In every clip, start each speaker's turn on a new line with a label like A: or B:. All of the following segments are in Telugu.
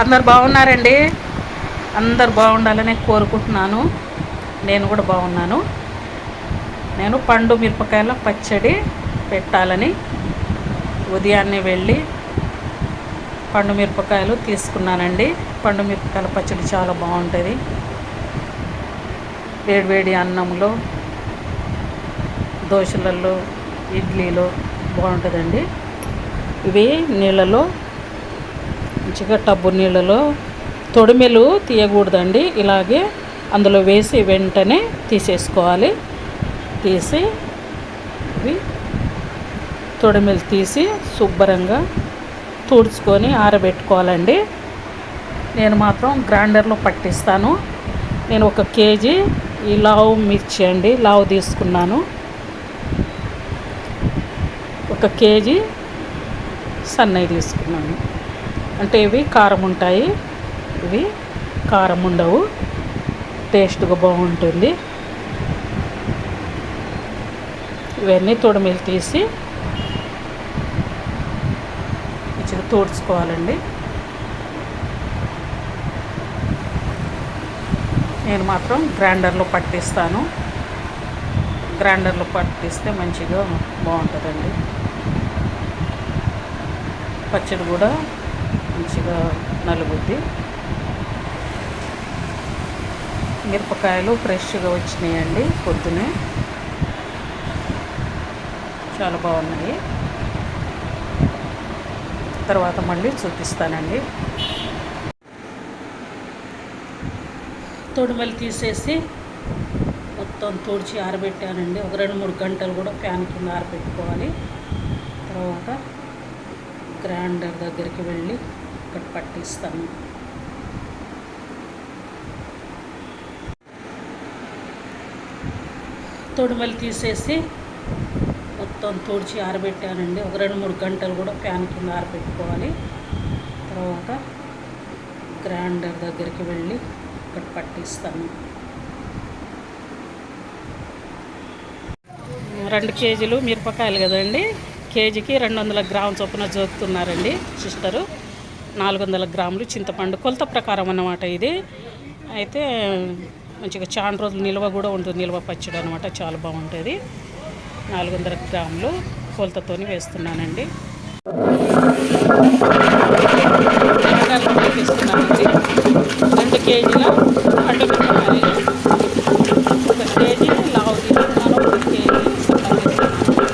A: అందరు బాగున్నారండి? అందరు బాగుండాలని కోరుకుంటున్నాను. నేను కూడా బాగున్నాను. నేను పండు మిరపకాయల పచ్చడి పెట్టాలని ఉదయాన్నే వెళ్ళి పండు మిరపకాయలు తీసుకున్నానండి. పండు మిరపకాయల పచ్చడి చాలా బాగుంటుంది. వేడివేడి అన్నంలో దోశలలో ఇడ్లీలో బాగుంటుందండి. ఇవి నీళ్ళలో మంచిగా టబ్బు నీళ్ళలో తొడిమెలు తీయకూడదండి. ఇలాగే అందులో వేసి వెంటనే తీసేసుకోవాలి. తీసి ఇవి తొడిమెలు తీసి శుభ్రంగా తుడుచుకొని ఆరబెట్టుకోవాలండి. నేను మాత్రం గ్రైండర్లో పట్టిస్తాను. నేను ఒక కేజీ ఈ లావు మిర్చి అండి లావు తీసుకున్నాను. ఒక కేజీ సన్నయ్య తీసుకున్నాను. అంటే ఇవి కారం ఉంటాయి. ఇవి కారం ఉండవు. టేస్ట్గా బాగుంటుంది. ఇవన్నీ తొడిమిలు తీసి మంచిగా తోడ్చుకోవాలండి. నేను మాత్రం గ్రైండర్లో పట్టిస్తాను. గ్రైండర్లో పట్టిస్తే మంచిగా బాగుంటుందండి. పచ్చడి కూడా మంచిగా నలుగుద్ది. మిరపకాయలు ఫ్రెష్గా వచ్చినాయండి పొద్దునే. చాలా బాగున్నాయి. తర్వాత మళ్ళీ చూపిస్తానండి. తొడుమలు తీసేసి మొత్తం తుడిచి ఆరబెట్టానండి. ఒక రెండు మూడు గంటలు కూడా ఫ్యాన్ కింద ఆరబెట్టుకోవాలి. తర్వాత గ్రైండర్ దగ్గరికి వెళ్ళి ఇక్కడ పట్టిస్తాను. తొడుమలు తీసేసి మొత్తం తుడిచి ఆరబెట్టానండి. ఒక రెండు మూడు గంటలు కూడా ఫ్యాన్ కింద ఆరబెట్టుకోవాలి. తర్వాత గ్రైండర్ దగ్గరికి వెళ్ళి ఇక్కడ పట్టిస్తాను. రెండు కేజీలు మిరపకాయలు కదండి. కేజీకి రెండు వందల గ్రాముల చొప్పున జోకుతున్నారండి సిస్టరు. నాలుగు వందల గ్రాములు చింతపండు కొలత ప్రకారం అన్నమాట ఇది. అయితే మంచిగా చాలా రోజులు నిల్వ కూడా ఉంటుంది నిల్వ పచ్చడి అనమాట చాలా బాగుంటుంది. నాలుగు వందల గ్రాములు కొలతతోని వేస్తున్నానండి వేస్తున్నానండి రెండు కేజీల పండు మిరపకాయలు ఒక కేజీ లావు తీసుకున్నాను ఒక కేజీ సన్నగా తీసుకున్నాను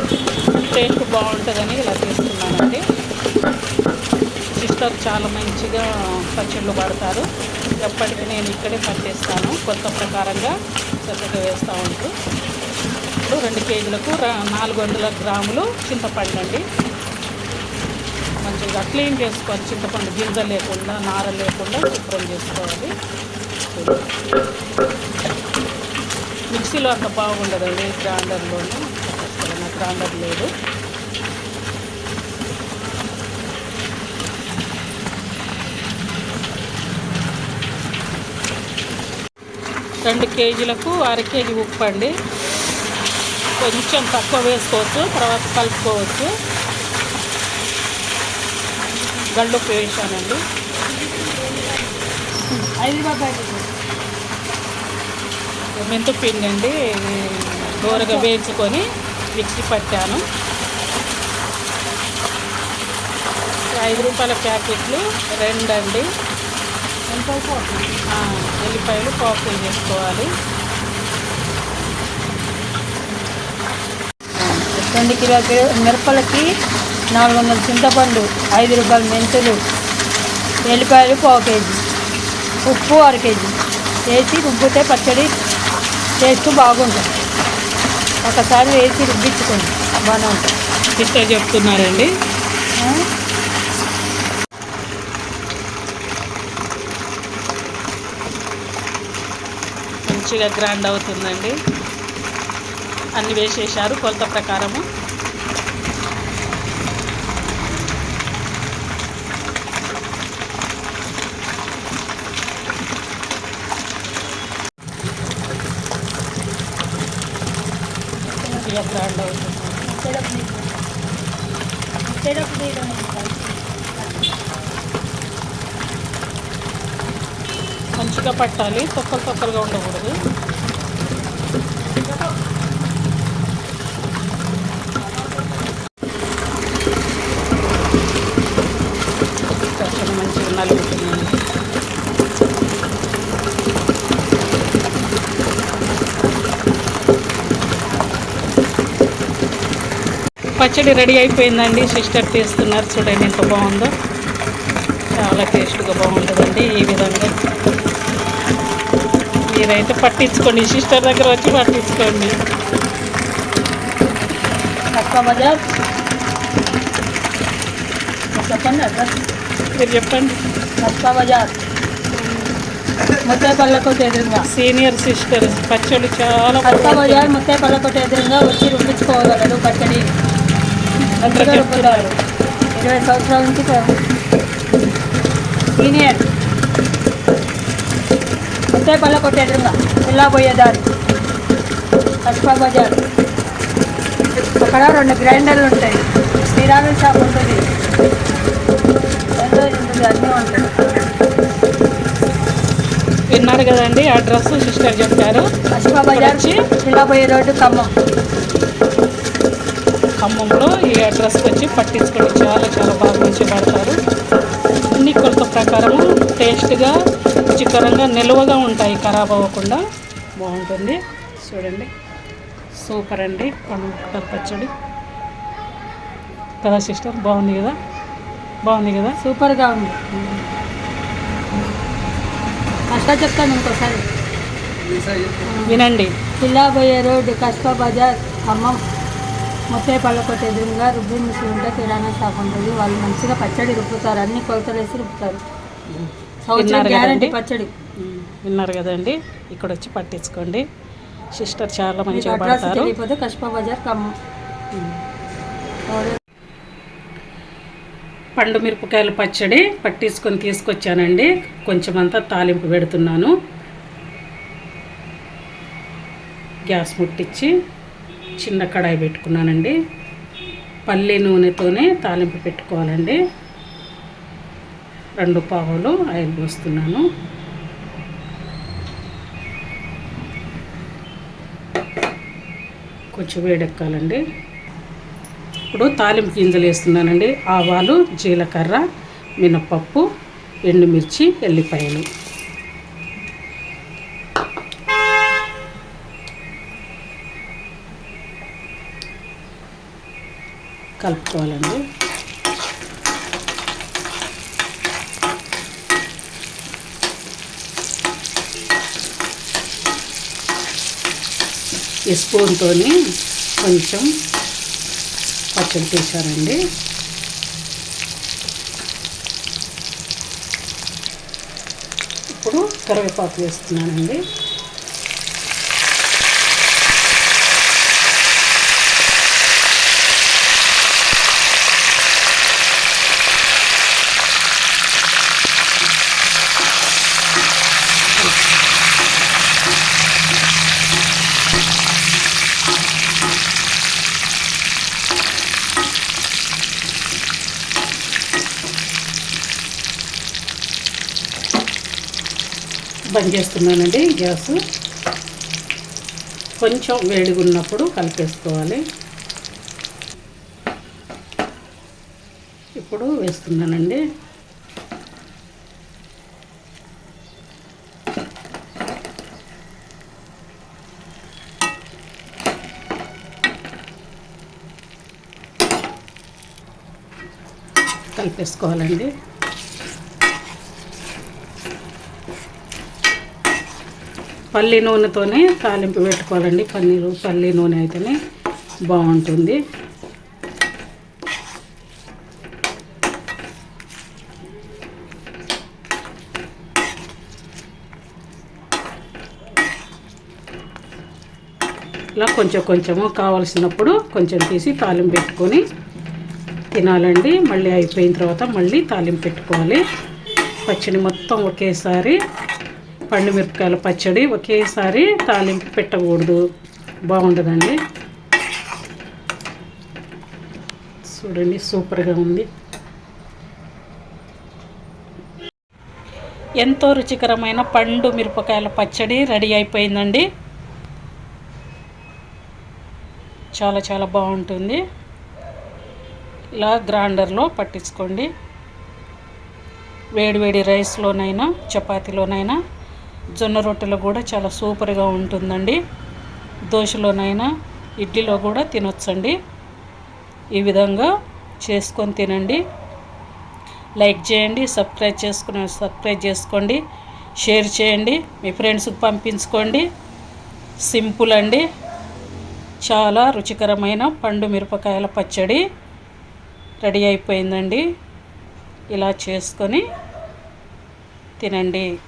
A: టేస్ట్ బాగుంటుందని ఇలా తీసుకున్నానండి సిస్టర్ చాలా మంచిగా పచ్చళ్ళు పడతారు ఎప్పటికీ నేను ఇక్కడే పట్టేస్తాను. కొత్త ప్రకారంగా చక్కగా వేస్తూ ఉంటూ. ఇప్పుడు రెండు కేజీలకు నాలుగు వందల గ్రాములు చింతపండు అండి. మంచిగా క్లీన్ చేసుకోవాలి చింతపండు గింజ లేకుండా నార లేకుండా శుభ్రం చేసుకోవాలి. మిక్సీలో అంత బాగుండదండి గ్రైండర్లోనే. నాకు గ్రైండర్ లేదు. రెండు కేజీలకు అర కేజీ ఉప్పు అండి. కొంచెం తక్కువ వేసుకోవచ్చు తర్వాత కలుపుకోవచ్చు. గల్లుప్పు వేసానండి. మెంతు పిండి అండి దూరగా వేయించుకొని మిక్సీ పట్టాను. ఐదు రూపాయల ప్యాకెట్లు రెండు అండి. ఆ, ఎల్లిపాయలు పావు చేసుకోవాలి
B: రెండు కిలో మిరపలకి నాలుగు వందల చింతపండు ఐదు రూపాయల మెంతులు ఎల్లిపాయలు పావు కేజీ ఉప్పు అర కేజీ. వేసి రుబ్బితే పచ్చడి టేస్ట్ బాగుంటుంది. ఒకసారి వేసి రుబ్బించుకోండి. బాగానే ఉంటుంది.
A: సిస్టర్ చెప్తున్నారండి. మంచిగా గ్రాండ్ అవుతుందండి. అన్ని వేసేసారు కొలత ప్రకారము. మంచిగా గ్రైండ్ అవుతుంది మంచిగా పట్టాలి తొక్కలు తొక్కలుగా ఉండకూడదు. పచ్చడి మంచిగా నలుగుతున్నాను పచ్చడి రెడీ అయిపోయిందండి సిస్టర్ తీస్తున్నారు చూడండి ఎంత బాగుందో. చాలా టేస్ట్గా బాగుంటుందండి ఈ విధంగా. మీరైతే పట్టించుకోండి సిస్టర్ దగ్గర వచ్చి పట్టించుకోండి.
B: తక్కువ బజార్ చెప్పండి అడ్రస్.
A: మీరు చెప్పండి.
B: తక్కువ బజార్ ముత్తేపల్లెకోట ఎదురుగా.
A: సీనియర్ సిస్టర్ పచ్చడి చాలా
B: తక్కువ బజార్ ముత్తేపల్లెకోట ఎదురుగా వచ్చి రుబ్బించుకోగలరు పచ్చడి. ఇరవై సంవత్సరాల నుంచి సీనియర్ ముత్తేపల్లెకోట ఎదురుగా ఇలా పోయేదారి కస్బా బజార్. అక్కడ రెండు గ్రైండర్లు ఉంటాయి. శ్రీరామ షాప్ ఉంటుంది. అన్నీ ఉంటాయి
A: విన్నారు కదండి అడ్రస్ సిస్టర్ చెప్పారు.
B: కస్బా బజార్ ఇలా పోయే రోడ్డు ఖమ్మం.
A: ఖమ్మంలో ఈ అడ్రస్కి వచ్చి పట్టించుకోండి చాలా చాలా బాగా మంచి పడతారు. ప్రకారము టేస్ట్గా రుచికరంగా నిల్వగా ఉంటాయి. ఖరాబ్ అవ్వకుండా బాగుంటుంది. చూడండి. సూపర్ అండి. పండుగ పచ్చడి. కదా సిస్టర్? బాగుంది కదా? బాగుంది కదా?
B: సూపర్గా ఉంది. కష్టా చెప్తాను ఇంకోసారి.
A: వినండి.
B: కిల్లా పోయే రోడ్డు కస్బా బజార్ ఖమ్మం ముప్పై పళ్ళకొట్ట ఎదురుగా రుబ్బి మిషన్ ఉంటే కిరాణా షాప్ ఉంటుంది. వాళ్ళు మంచిగా పచ్చడి రుబ్బుతారు. అన్ని కొలతలు వేసి రుబ్బుతారు. సంవత్సరం గ్యారంటీ? పచ్చడి.
A: విన్నారు కదండి? ఇక్కడ వచ్చి పట్టించుకోండి. సిస్టర్ చాలా మంచిగా పడతారు.
B: కస్బా బజార్ ఖమ్మం. ఎవరు-
A: పండు మిరపకాయల పచ్చడి పట్టించుకొని తీసుకొచ్చానండి. కొంచెం అంతా తాలింపు పెడుతున్నాను. గ్యాస్ ముట్టించి చిన్న కడాయి పెట్టుకున్నానండి. పల్లి నూనెతోనే తాలింపు పెట్టుకోవాలండి. రెండు పావులు ఆయిల్ పోస్తున్నాను. కొంచెం వేడెక్కాలండి. ఇప్పుడు తాలింపు గింజలు వేస్తున్నానండి. ఆవాలు జీలకర్ర మినపప్పు ఎండుమిర్చి ఎల్లిపాయలు. కలుపుకోవాలండి. ఈ స్పూన్తో కొంచెం పచ్చడి తీశానండి ఇప్పుడు కరివేపాకు వేస్తున్నానండి. బంద్ చేస్తున్నానండి గ్యాస్. కొంచెం వేడిగా ఉన్నప్పుడు కలిపేసుకోవాలి. ఇప్పుడు వేస్తున్నానండి. కలిపేసుకోవాలండి. పల్లి నూనెతోనే తాలింపు పెట్టుకోవాలండి. పన్నీరు పల్లి నూనె అయితేనే బాగుంటుంది. ఇలా కొంచెం కొంచెము కావలసినప్పుడు కొంచెం తీసి తాలింపు పెట్టుకొని తినాలండి. మళ్ళీ అయిపోయిన తర్వాత మళ్ళీ తాలింపు పెట్టుకోవాలి. పచ్చడి మొత్తం ఒకేసారి పండు మిరపకాయల పచ్చడి ఒకేసారి తాలింపు పెట్టకూడదు. బాగుండదండి. చూడండి సూపర్గా ఉంది. ఎంతో రుచికరమైన పండు మిరపకాయల పచ్చడి రెడీ అయిపోయిందండి. చాలా చాలా బాగుంటుంది. ఇలా గ్రైండర్లో పట్టించుకోండి. వేడివేడి రైస్లోనైనా చపాతీలోనైనా జొన్న రొట్టెలో కూడా చాలా సూపర్గా ఉంటుందండి. దోశలోనైనా ఇడ్లీలో కూడా తినొచ్చండి. ఈ విధంగా చేసుకొని తినండి. లైక్ చేయండి సబ్స్క్రైబ్ చేసుకుని సబ్స్క్రైబ్ చేసుకోండి. షేర్ చేయండి. మీ ఫ్రెండ్స్కి పంపించుకోండి. సింపుల్ అండి. చాలా రుచికరమైన పండు మిరపకాయల పచ్చడి రెడీ అయిపోయిందండి. ఇలా చేసుకొని తినండి.